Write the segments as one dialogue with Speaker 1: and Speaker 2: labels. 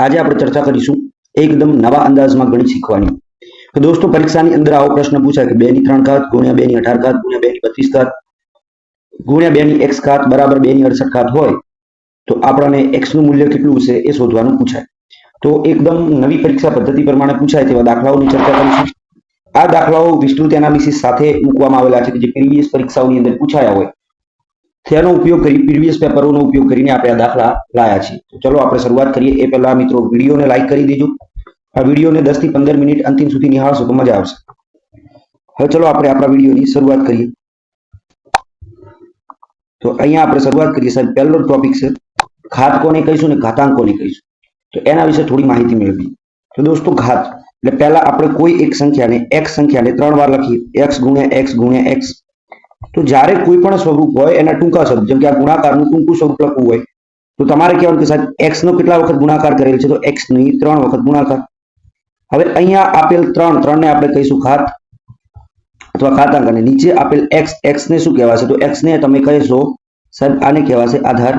Speaker 1: આજે આપણે ચર્ચા કરીશું એકદમ નવા અંદાજમાં ગણિત શીખવાની. તો દોસ્તો, પરીક્ષાની અંદર આવો પ્રશ્ન પૂછાય કે બે ની ત્રણ ઘાત, ગુણ્યા બે ની અઢાર ઘાત, ગુણ્યા બે ની બત્રીસ ઘાત, ગુણ્યા બે ની એક્સ ઘાત બરાબર બે ની અડસઠ ઘાત હોય, તો આપણને એક્સનું મૂલ્ય કેટલું છે એ શોધવાનું પૂછાય. તો એકદમ નવી પરીક્ષા પદ્ધતિ પ્રમાણે પૂછાય તેવા દાખલાઓની ચર્ચા કરીશું. આ દાખલાઓ વિસ્તૃત એનાલિસિસ સાથે મૂકવામાં આવેલા છે કે જે પ્રીવિયસ પરીક્ષાઓની અંદર પૂછાયા હોય. તેનો ઉપયોગ કરી પ્રીવિયસ પેપરોનો ઉપયોગ કરીને આપણે આ દાખલા લાયા છીએ. તો ચલો આપણે શરૂઆત કરીએ. એ પહેલા મિત્રો વિડીયોને લાઈક કરી દેજો. આ વિડીયોને દસથી પંદર મિનિટ અંતિમ સુધી નિહાળશો તો મજા આવશે. હવે ચલો આપણે આપણા વિડીયોની શરૂઆત કરીએ. તો અહીંયા આપણે શરૂઆત કરીએ સાહેબ. પહેલો ટોપિક છે, ઘાત કોને કહીશું ને ઘાતાંક કોને કહીશું. તો એના વિશે થોડી માહિતી મેળવી. તો દોસ્તો ઘાત, એટલે પહેલા આપણે કોઈ એક સંખ્યાને એક્સ સંખ્યાને ત્રણ વાર લખીએ. એક્સ ગુણ્યા એક્સ ગુણ્યા એક્સ તો જ્યારે કોઈ પણ સ્વરૂપ હોય, એના ટૂંકા સ્વરૂપ, જેમ કે આ ગુણાકારનું ટૂંકું સ્વરૂપ લખવું હોય, તો તમારે કહેવાનું કે સાહેબ એક્સ નો કેટલા વખત ગુણાકાર કરેલ છે? તો એક્સની ત્રણ વખત ગુણાકાર. હવે અહીંયા આપેલ ત્રણ ત્રણ ને આપણે કહીશું ઘાત અથવા ઘાતાંક અને નીચે આપેલ એક્સ એક્સ ને શું કહેવાશે? તો એક્સ ને તમે કહેશો, સાહેબ, આને કહેવાશે આધાર.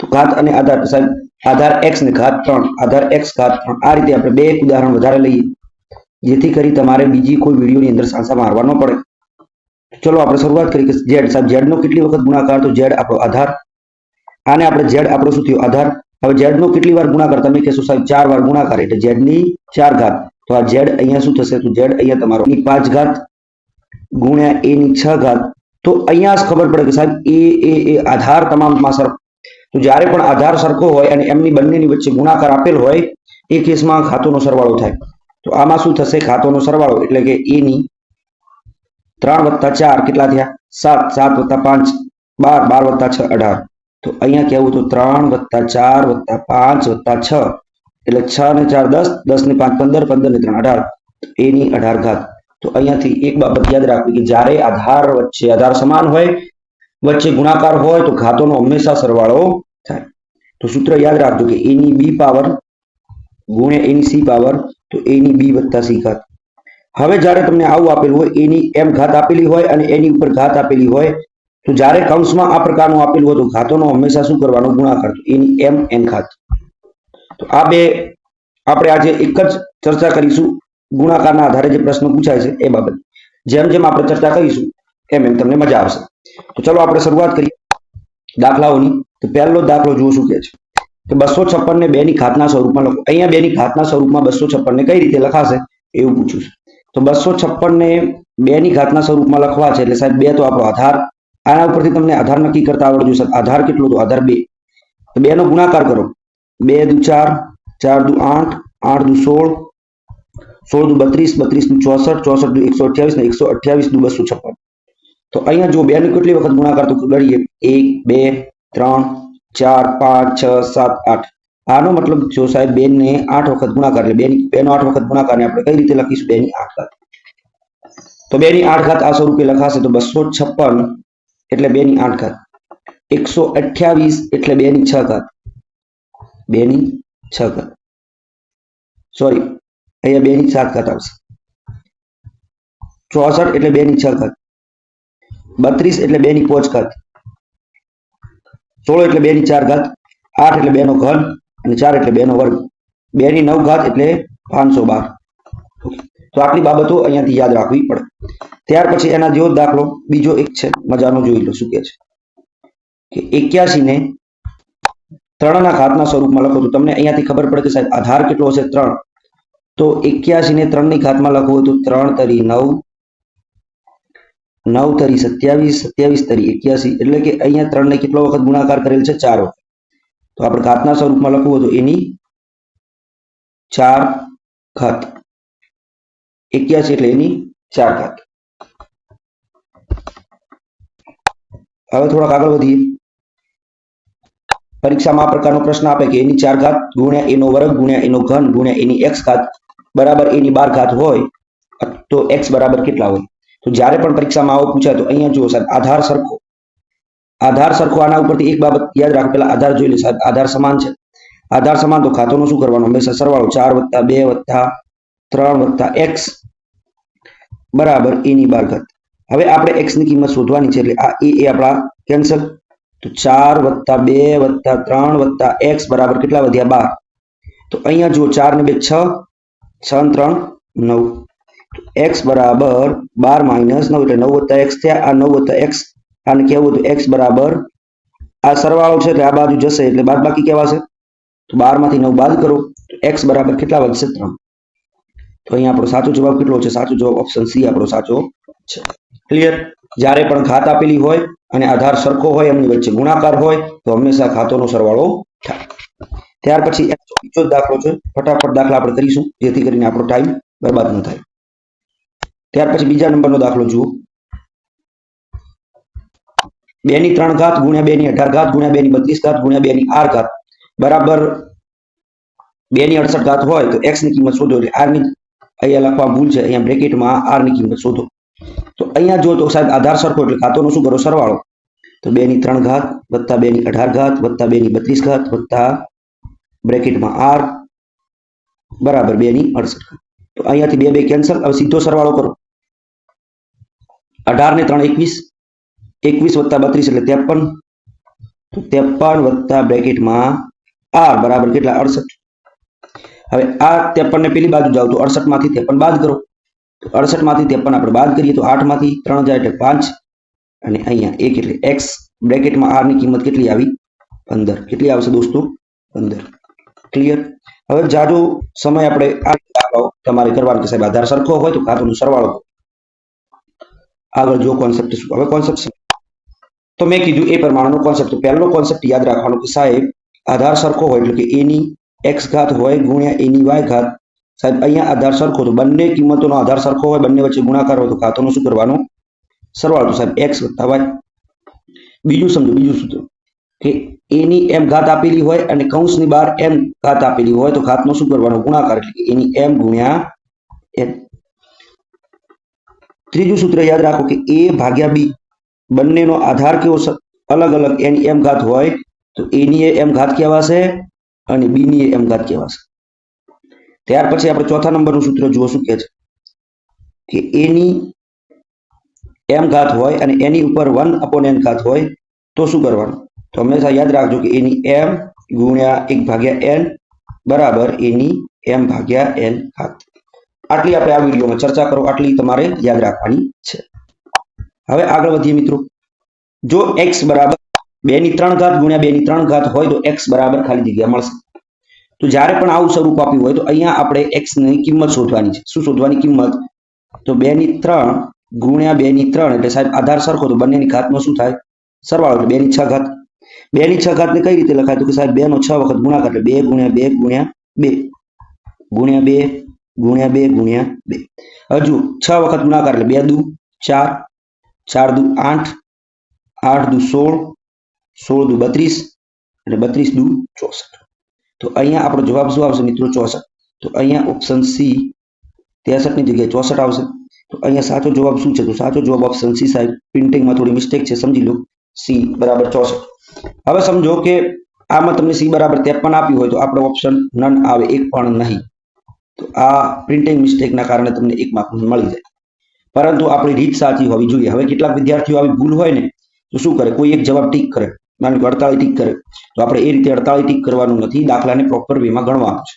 Speaker 1: તો ઘાત અને આધાર, સાહેબ, આધાર એક્સ ને ઘાત ત્રણ, આધાર એક્સ ઘાત ત્રણ. આ રીતે આપણે બે એક ઉદાહરણ વધારે લઈએ. જેથી કરી તમારે બીજી કોઈ વિડીયોની અંદર સાંસા મારવા ન પડે. ચલો, આપણે શરૂઆત કરી કે ઝેડ. સાહેબ, ઝેડનો કેટલી વખત ગુણાકાર? તો ઝેડ આપણો આધાર. આને આપણે ઝેડ આપણો શું થયો? આધાર. હવે ઝેડનો કેટલી વાર ગુણાકાર? તમે કહેશો, સાહેબ, ચાર વાર ગુણાકાર. એટલે ઝેડની ચાર ઘાત. તો આ ઝેડ અહીંયા શું થશે? તો ઝેડ અહીંયા તમારો ની પાંચ ઘાત ગુણ્યા એ ની છ ઘાત. તો અહીંયા જ ખબર પડે કે, સાહેબ, એ એ એ આધાર તમામમાં સર. તો જ્યારે પણ આધાર સરખો હોય અને એમની બંનેની વચ્ચે ગુણાકાર આપેલ હોય, એ કેસમાં ખાતોનો સરવાળો થાય. તો આમાં શું થશે? ખાતોનો સરવાળો. એટલે કે એની ત્રણ વત્તા ચાર કેટલા થયા? સાત. સાત વત્તા પાંચ. બાર. બાર વત્તા છ. અઢાર. તો અહીંયા કહેવું તો ત્રણ વત્તા ચાર વત્તા પાંચ વત્તા છ. એટલે છ ને ચાર દસ દસ ને પાંચ પંદર પંદર ને ત્રણ અઢાર. એની અઢાર ઘાત. તો અહીંયાથી એક બાબત યાદ રાખવી કે જ્યારે આધાર વચ્ચે આધાર સમાન હોય, વચ્ચે ગુણાકાર હોય, તો ઘાતોનો હંમેશા સરવાળો થાય. તો સૂત્ર યાદ રાખજો કે એની બી પાવર ગુણ્યા એની સી પાવર, તો એની બી વત્તા સી ઘાત. હવે જ્યારે તમને આવું આપેલું હોય એની એમ ઘાત આપેલી હોય અને એની ઉપર ઘાત આપેલી હોય, તો જ્યારે કૌંસમાં આ પ્રકારનું આપેલું હોય તો ઘાતોનો હંમેશા શું કરવાનો? ગુણાકાર. એની એમ એન ઘાત. તો આ બે આપણે આજે એક જ ચર્ચા કરીશું. ગુણાકારના આધારે જે પ્રશ્ન પૂછાય છે, એ બાબત. જેમ જેમ આપણે ચર્ચા કરીશું, એમ એમ તમને મજા આવશે. તો ચલો આપણે શરૂઆત કરીએ દાખલાઓની. તો પહેલો દાખલો જુઓ શું કે છે. કે બસો છપ્પન ને બે ની ઘાતના સ્વરૂપમાં લખો. અહીંયા બે ની ઘાતના સ્વરૂપમાં બસો છપ્પન ને કઈ રીતે લખાશે? એવું પૂછ્યું છે. તો બસો છપ્પન ને બે ની ઘાતના સ્વરૂપમાં લખવા છે. એટલે સાહેબ, બે તો આપણો આધાર. આના ઉપરથી તમને આધાર નક્કી કરતા આવડવું સાહેબ આધાર કેટલો તો આધાર બે. તો બે નો ગુણાકાર કરો. બે દુ ચાર ચાર દુ આઠ આઠ દુ સોળ સોળ દુ બત્રીસ બત્રીસ દુ ચોસઠ ચોસઠ દુ એકસો અઠ્યાવીસ ને એકસો અઠ્યાવીસ દુ બસો છપ્પન. તો અહીંયા જો બે ની કેટલી વખત ગુણાકાર તો ગણીએ? એક, બે, ત્રણ ચાર પાંચ છ સાત આઠ આનો મતલબ જો સાહેબ બે ને આઠ વખત ગુણાકાર એટલે બે બે નો આઠ વખત ગુણાકાર ને આપણે કઈ રીતે લખીશું બે ની આઠ ઘાત તો બે ની આઠ ઘાત આ સ્વરૂપે લખાશે તો બસો છપ્પન એટલે બે ની આઠ ઘાત એકસો અઠ્યાવીસ એટલે બે ની છ ઘાત બે ની છ ઘાત સોરી અહીંયા બે ની સાત ઘાત આવશે ચોસઠ એટલે બે ની છ ઘાત બત્રીસ એટલે બે ની પોચ ઘાત સોળ એટલે બે ની ચાર ઘાત, આઠ એટલે બે નો ઘન અને ચાર એટલે બે નો વર્ગ. બે ની નવ ઘાત એટલે પાંચસો બાર. તો આટલી બાબતો અહીંયાથી યાદ રાખવી પડે. ત્યાર પછી એના જેવો દાખલો, બીજો એક છે, મજાનો જોઈ લો શું કે છે. કે એક્યાસી ને ત્રણના ઘાતના સ્વરૂપમાં લખો તો તમને અહીંયાથી ખબર પડે કે સાહેબ આધાર કેટલો હશે? ત્રણ. તો એક્યાસી ને ત્રણની ઘાતમાં લખવું હોય તો ત્રણ તરી નવ નવ તરી સત્યાવીસ સત્યાવીસ તરી એક્યાસી, એટલે કે અહીંયા ત્રણ ને કેટલો વખત ગુણાકાર કરેલ છે? ચાર વખત. તો આપણે ઘાતના સ્વરૂપમાં લખવું હતું એની ચાર ઘાત. એક્યાસી એટલે એની ચાર ઘાત. હવે થોડાક આગળ વધીએ. પરીક્ષામાં આ પ્રકારનો પ્રશ્ન આપે કે એની ચાર ઘાત ગુણ્યા એનો વર્ગ ગુણ્યા એનો ઘન ગુણ્યા એની એક્સ ઘાત બરાબર એની બાર ઘાત હોય, તો એક્સ બરાબર કેટલા હોય? તો જ્યારે પણ પરીક્ષામાં આવો પૂછાય તો અહીંયા જુઓ સાહેબ આધાર સરખો આધાર સરખો આના ઉપરથી એક બાબત યાદ રાખો પેલા આધાર જોઈ લે સાહેબ આધાર સમાન છે આધાર સમાન તો ખાતોનો શું કરવાનો હંમેશા સરવાળો ચાર વત્તા બે વત્તા ત્રણ વત્તા એક્સ બરાબર એની બાર ઘાત। હવે આપણે એક્સની કિંમત શોધવાની છે, એટલે આ એ એ આપણા કેન્સલ તો ચાર વત્તા બે વત્તા ત્રણ વત્તા એક્સ બરાબર કેટલા વધ્યા બાર? તો અહીંયા જુઓ, ચાર ને બે છ છ ને ત્રણ, નવ. એક્સ બરાબર બાર માઇનસ નવ એટલે નવ વત્તા એક્સ થયા. આ નવ વત્તા એક્સ આને કેવું હતું એક્સ બરાબર. આ સરવાળો છે એટલે આ બાજુ જશે એટલે બાદ બાકી કહેવાશે. તો બારમાંથી નવ બાદ કરો. એક્સ બરાબર કેટલા વધશે? ત્રણ. તો અહીંયા આપણો સાચો જવાબ કેટલો છે? સાચો જવાબ ઓપ્શન સી આપણો સાચો છે. ક્લિયર જ્યારે પણ ઘાત આપેલી હોય અને આધાર સરખો હોય, એમની વચ્ચે ગુણાકાર હોય, તો હંમેશા ખાતોનો સરવાળો થાય. ત્યાર પછી બીજો દાખલો છે. ફટાફટ દાખલા આપણે કરીશું, જેથી કરીને આપણો ટાઈમ બરબાદ ન થાય. ત્યાર પછી બીજા નંબરનો દાખલો જુઓ. બે ની ત્રણ ઘાત ગુણ્યા બે ની અઢાર ઘાત ગુણ્યા બે ની બત્રીસ ઘાત ગુણ્યા બે ની આર ઘાત. બરાબર બે ની અડસઠ ઘાત હોય તો એક્સની કિંમત શોધો એટલે આર અહીંયા લખવા ભૂલ છે. અહીંયા બ્રેકેટમાં આર કિંમત શોધો. તો અહીંયા જો તો સાહેબ આધાર સરખો એટલે ખાતોનો શું કરો? સરવાળો. તો બે ની ત્રણ ઘાત વત્તા બે ની અઢાર ઘાત વત્તા બે ની બત્રીસ ઘાત વત્તા બ્રેકેટમાં આર બરાબર બે ની અડસઠ તો અહીંયાથી બે બે કેન્સલ હવે સીધો સરવાળો કરો. અઢાર ને ત્રણ એકવીસ એકવીસ વત્તા બત્રીસ એટલે ત્રેપન. તો ત્રેપન વત્તા બ્રેકેટમાં આર બરાબર કેટલા? અડસઠ. હવે આ ત્રેપન ને પેલી બાજુ જાવ તો અડસઠમાંથી ત્રેપન બાદ કરો. તો અડસઠમાંથી ત્રેપન આપણે બાદ કરીએ તો આઠમાંથી ત્રણ હજાર એટલે પાંચ. અને અહીંયા એક એટલે એક્સ, બ્રેકેટમાં આરની કિંમત કેટલી આવી? પંદર. કેટલી આવશે દોસ્તો? પંદર. ક્લિયર? હવે જાજો સમય આપણે આ તમારે કરવાનું કે સાહેબ, આધાર સરખો હોય તો ખાતોનો સરવાળો આગળ જો કોન્સેપ્ટ હવે કોન્સેપ્ટ તો મેં કીધું એ પ્રમાણેનો કોન્સેપ્ટ પહેલો કોન્સેપ્ટ યાદ રાખવાનો કે સાહેબ, આધાર સરખો હોય એટલે કે એની એક્સ ઘાત હોય ગુણ્યા એની વાય ઘાત. સાહેબ, અહીંયા આધાર સરખો તો બંને કિંમતોનો આધાર સરખો હોય, બંને વચ્ચે ગુણાકાર હોય તો ખાતોનો શું કરવાનો? સરવાળો. સાહેબ એક્સ વત્તા વાય બીજું સમજો, બીજું સૂત્ર. કે એની એમ ઘાત આપેલી હોય અને કૌંસની બહાર એમ ઘાત આપેલી હોય તો ઘાતનો શું કરવાનો? ગુણાકાર, એટલે એની એમ ગુણ્યા એમ. ત્રીજું સૂત્ર યાદ રાખો કે એ ભાગ્યા બી બંનેનો આધાર કેવો અલગ અલગ એની એમ ઘાત હોય તો એની એ એમ ઘાત કહેવાશે અને બીની એ એમ ઘાત કહેવાશે. ત્યાર પછી આપણે ચોથા નંબરનું સૂત્ર જુઓ શું કહે છે. કે એની એમ ઘાત હોય અને એની ઉપર વન અપોન એન ઘાત હોય તો શું કરવાનું? તો હંમેશા યાદ રાખજો કે એની એમ ગુણ્યા એક ભાગ્યા એન બરાબર એની એમ ભાગ્યા એન ઘાત. આટલી આપણે આ વિડીયોમાં ચર્ચા કરો, આટલી તમારે યાદ રાખવાની છે. હવે આગળ વધીએ મિત્રો. જો એક્સ બરાબર બે ની ત્રણ ઘાત ગુણ્યા બે ની ત્રણ ઘાત હોય તો એક્સ બરાબર ખાલી જગ્યા મળશે. તો જ્યારે પણ આવું સ્વરૂપ આપ્યું હોય તો અહીંયા આપણે એક્સની કિંમત શોધવાની છે. શું શોધવાની કિંમત? તો બે ની ત્રણ ગુણ્યા બે ની ત્રણ, એટલે સાહેબ આધાર સરખો તો બંનેની ઘાતનો શું થાય? સરવાળો, એટલે બે ની છ ઘાત. બે ની છ ઘાત ને કઈ રીતે લખાય? તો કે સાહેબ બે નો છ વખત ગુણાકાર એટલે બે ગુણ્યા બે ગુણ્યા બે. ગુણ્યા બે ગુણ્યા બે ગુણ્યા બે. હજુ છ વખત ગુણાકાર એટલે બે દુ, ચાર ચાર દુ આઠ આઠ દુ સોળ સોળ દુ બત્રીસ અને બત્રીસ દુ ચોસઠ. તો અહીંયા આપણો જવાબ શું આવશે મિત્રો? ચોસઠ. તો અહીંયા ઓપ્શન સી ત્રેસઠની જગ્યાએ ચોસઠ આવશે. તો અહીંયા સાચો જવાબ શું છે? તો સાચો જવાબ ઓપ્શન સી સાહેબ પ્રિન્ટિંગમાં થોડી મિસ્ટેક છે, સમજી લો. સી બરાબર ચોસઠ. હવે સમજો કે આમાં તમને સી બરાબર ત્રેપન આપ્યું હોય તો આપણો ઓપ્શન નન આવે, એક પણ નહીં. તો આ પ્રિન્ટિંગ મિસ્ટેકના કારણે તમને એક માર્ક મળી જાય. પરંતુ આપણી રીત સાચી હોવી જોઈએ. હવે કેટલાક વિદ્યાર્થીઓ આવી ભૂલ હોય ને, તો શું કરે? કોઈ એક જવાબ ટીક કરે. માની કે અડતાળી ટીક કરે. તો આપણે એ રીતે અડતાળી ટીક કરવાનું નથી. દાખલાને પ્રોપર વેમાં ગણવાનું છે.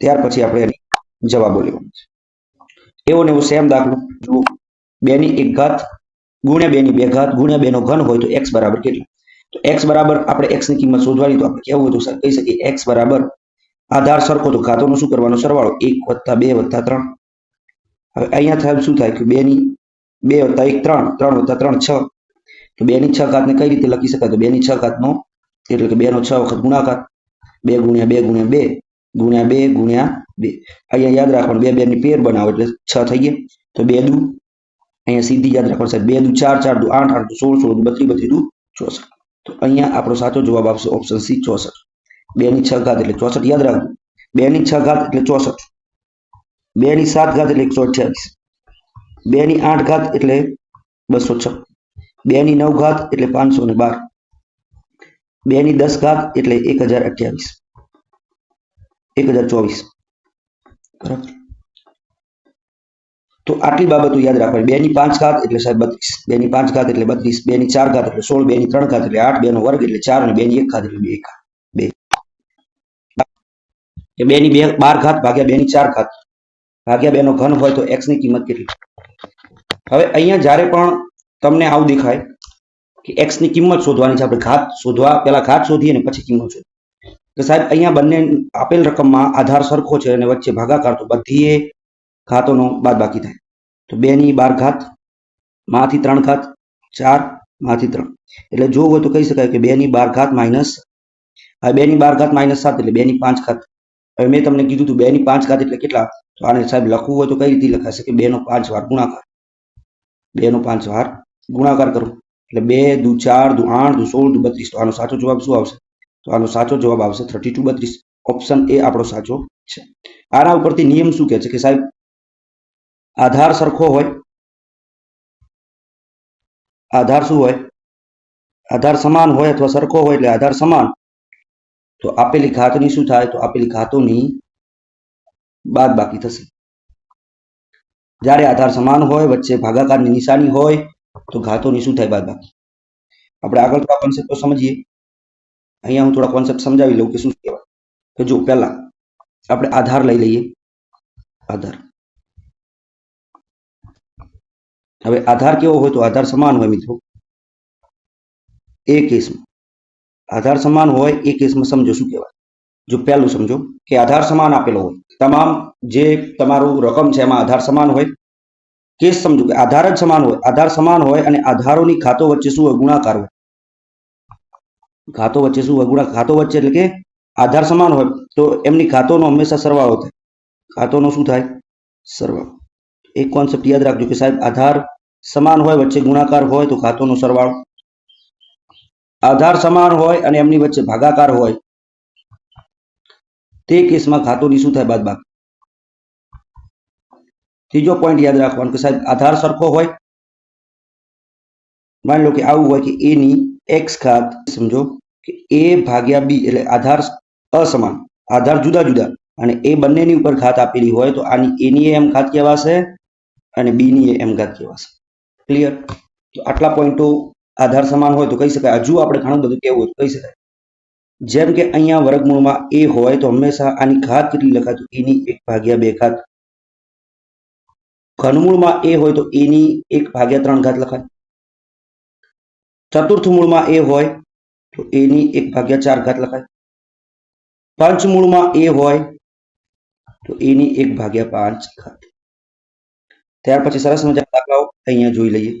Speaker 1: ત્યાર પછી આપણે એની જવાબો લેવાનું છે. એવો ને એવો સેમ દાખલો. જુઓ. બેની એક ઘાત ગુણ્યા બે ની બે ઘાત ગુણ્યા બે નો ઘન હોય તો એક્સ બરાબર કેટલા? તો એક્સ બરાબર આપણે એક્સની કિંમત શોધવાની તો આપણે કેવું હતું સર કહી શકીએ એક્સ બરાબર આધાર સરખો તો ખાતોનો શું કરવાનો? સરવાળો એક વત્તા બે વત્તા ત્રણ. હવે અહીંયા થાય શું થાય કે બેની બે વત્તા એક ત્રણ ત્રણ વત્તા ત્રણ છ. તો બેની છ ઘાતને કઈ રીતે લખી શકાય? તો બેની છ ઘાતનો એટલે કે બે નો છ વખત ગુણાકાર. બે ગુણ્યા બે ગુણ્યા બે ગુણ્યા બે ગુણ્યા બે. અહીંયા યાદ રાખવાનું, બે બે ની પેર બનાવો એટલે છ થઈ ગયા તો બે દુ, અહીંયા સીધી યાદ રાખવાનું સાહેબ. બે દુ ચાર ચાર દુ આઠ આઠ દુ સોળ સોળ દુ બત્રી બત્રી દુ ચોસઠ. તો અહીંયા આપણો સાચો જવાબ આવશે ઓપ્શન સી ચોસઠ. બે ની છ ઘાત એટલે ચોસઠ, યાદ રાખજો. બે ની છ ઘાત એટલે ચોસઠ. બે ની સાત ઘાત એટલે એકસો અઠ્યાવીસ બે ની આઠ ઘાત એટલે બસો છ. બે ની નવ ઘાત એટલે પાંચસો ને બાર. બે ની દસ ઘાત એટલે એક હજાર અઠ્યાવીસ. એક હજાર ચોવીસ. બરાબર? તો આટલી બાબતો યાદ રાખવાની. બે ની પાંચ ઘાત એટલે સાહેબ બત્રીસ. બે ની પાંચ ઘાત એટલે બત્રીસ. બે ની ચાર ઘાત એટલે સોળ. બે ની ત્રણ ઘાત એટલે આઠ. બે નો વર્ગ એટલે ચાર અને બે ની એક ઘાત એટલે બે ઘાત. બે. બે ની બે બાર ઘાત ભાગ્યા બે ની ચાર ઘાત. ભાગ્યા બે નો ઘન હોય તો એક્સની કિંમત કેટલી? હવે અહીંયા જ્યારે પણ તમને આવું દેખાય કે એક્સની કિંમત શોધવાની છે, આપણે ઘાત શોધવા પેલા ઘાત શોધીએ ને પછી કિંમત શોધીએ. તો સાહેબ અહીંયા બંને આપેલ રકમમાં આધાર સરખો છે અને વચ્ચે ભાગાકાર તો બધી ઘાતોનો બાદ બાકી થાય. તો બે ની બાર ઘાત, માંથી ત્રણ ઘાત, ચાર, માંથી ત્રણ. એટલે જો હોય તો કહી શકાય કે બે ની બાર ઘાત માઇનસ, હવે બે ની બાર ઘાત માઇનસ સાત એટલે બે ની પાંચ ઘાત. હવે મેં તમને કીધું હતું બે ની પાંચ ઘાત એટલે કેટલા? તો આને સાહેબ લખવું હોય તો કઈ રીતે લખાશે કે બે નો પાંચ વાર ગુણાકાર. બે નો પાંચ વાર ગુણાકાર કરો. એટલે બે, દુ ચાર, દુ આઠ, દુ સોળ, દુ બત્રીસ. તો આનો સાચો જવાબ શું આવશે? તો આનો સાચો જવાબ આવશે થર્ટી ટુ બત્રીસ. ઓપ્શન એ આપણો સાચો છે. આના ઉપરથી નિયમ શું કહે છે કે સાહેબ આધાર સરખો હોય આધાર શું હોય? આધાર સમાન હોય અથવા સરખો હોય એટલે આધાર સમાન. તો આપેલી ઘાતની શું થાય? તો આપેલી ઘાતોની બાદ બાકી થશે. જ્યારે આધાર સમાન હોય, વચ્ચે ભાગાકારની નિશાની હોય, તો ઘાતોની શું થાય? બાદ બાકી. આપણે આગળ થોડા કોન્સેપ્ટો સમજીએ. અહીંયા હું થોડા કોન્સેપ્ટ સમજાવી લઉં કે શું કહેવાય? કે જો પહેલા આપણે આધાર લઈ લઈએ. આધાર. હવે આધાર કેવો હોય તો આધાર સમાન હોય મિત્રો. એ કેસમાં. આધાર સમાન હોય એ કેસમાં સમજો શું કહેવાય? જો પહેલું સમજો કે આધાર સમાન આપેલો હોય. તમામ જે તમારું રકમ છે એમાં આધાર સમાન હોય. કેસ સમજો કે આધાર જ સમાન હોય. આધાર સમાન હોય અને આધારોની ખાતો વચ્ચે શું ગુણાકાર હોય. ખાતો વચ્ચે શું ગુણા ખાતો વચ્ચે એટલે કે આધાર સમાન હોય. તો એમની ખાતોનો હંમેશા સરવાળો થાય. ખાતોનો શું થાય? સરવાળો. એક કોન્સેપ્ટ યાદ રાખજો કે સાહેબ, આધાર સમાન હોય વચ્ચે ગુણાકાર હોય તો ખાતોનો સરવાળો. આધાર સમાન હોય અને એમની વચ્ચે ભાગાકાર હોય, તે કેસમાં ખાતોની શું થાય બાદ ત્રીજો પોઈન્ટ યાદ રાખવાનો કે સાહેબ, આધાર સરખો હોય, માની લો કે આવું હોય કે એની એક્સ ઘાત સમજો કે એ ભાગ્યા બી એટલે આધાર અસમાન, આધાર જુદા જુદા, અને એ બંનેની ઉપર ઘાત આપેલી હોય તો આની એની એમ ઘાત કહેવાશે અને બીની એમ ઘાત કહેવાશે. ક્લિયર તો આટલા પોઈન્ટો આધાર સમાન હોય તો કહી શકાય. હજુ આપણે ઘણું બધું કહેવું હોય કહી શકાય. જેમ કે અહીંયા વર્ગમૂળમાં એ હોય તો હંમેશા આની ઘાત કેટલી લખાય? એની એક ભાગ્યા બે ઘાત. ઘનમૂળમાં એ હોય તો એની એક ભાગ્યા ત્રણ ઘાત લખાય. ચતુર્થ મૂળમાં એ હોય તો એની એક ભાગ્યા ચાર ઘાત લખાય. પંચમૂળમાં એ હોય તો એની એક ભાગ્યા પાંચ ઘાત. ત્યાર પછી સરસ મજાના દાખલાઓ અહીંયા જોઈ લઈએ.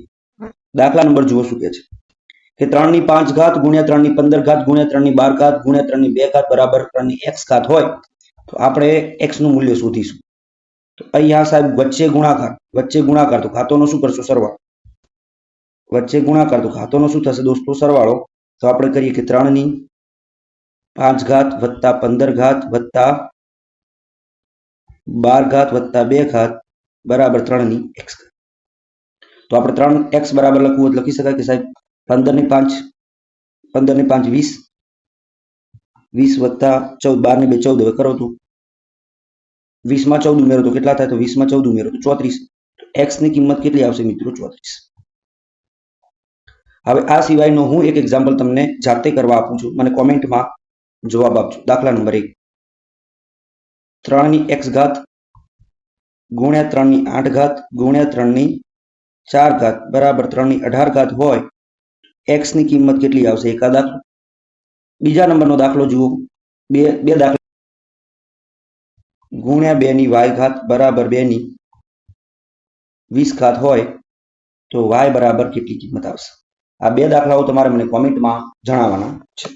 Speaker 1: દાખલા નંબર જુઓ શું કે છે. કે ત્રણની પાંચ ઘાત ગુણ્યા ત્રણની પંદર ઘાત ગુણ્યા ત્રણની બાર ઘાત ગુણ્યા ત્રણની બે ઘાત બરાબર ત્રણની એક્સ ઘાત હોય, તો આપણે એક્સનું મૂલ્ય શોધીશું. તો અહીંયા સાહેબ, વચ્ચે ગુણાકાર વચ્ચે ગુણાકાર, તો ખાતોનો શું કરશો? સરવાળો. વચ્ચે ગુણાકાર, તો ખાતોનો શું થશે દોસ્તો? સરવાળો. તો આપણે કરીએ કે ત્રણની પાંચ ઘાત વત્તા પંદર ઘાત વત્તા બાર ઘાત વત્તા બે ઘાત બરાબર ત્રણની એક્સ તો આપણે ત્રણ એક્સ બરાબર લખવું લખી શકાય કે સાહેબ પંદરની પાંચ પંદરની પાંચ વીસ વીસ વત્તા ચૌદ બાર ને બે ચૌદ, હવે કરો તો. વીસમાં ચૌદ ઉમેરો તો કેટલા થાય તો વીસમાં ચૌદ ઉમેરો તો ચોત્રીસ. એક્સની કિંમત કેટલી આવશે મિત્રો ચોત્રીસ. હવે આ સિવાયનો હું એક એક્ઝામ્પલ તમને જાતે કરવા આપું છું. મને કોમેન્ટમાં જવાબ આપજો. દાખલા નંબર એક. ત્રણની એક્સ ઘાત ગુણ્યા ત્રણની આઠ ઘાત ગુણ્યા ત્રણની ચાર ઘાત બરાબર ત્રણની અઢાર ઘાત હોય એક્સની કિંમત કેટલી આવશે? એકા દાખલો. બીજા નંબરનો દાખલો જુઓ. બે બે દાખલા. ગુણ્યા બેની વાય ઘાત બરાબર બેની વીસ ઘાત હોય, તો વાય બરાબર કેટલી કિંમત આવશે? આ બે દાખલાઓ તમારે મને કોમેન્ટમાં જણાવવાના છે.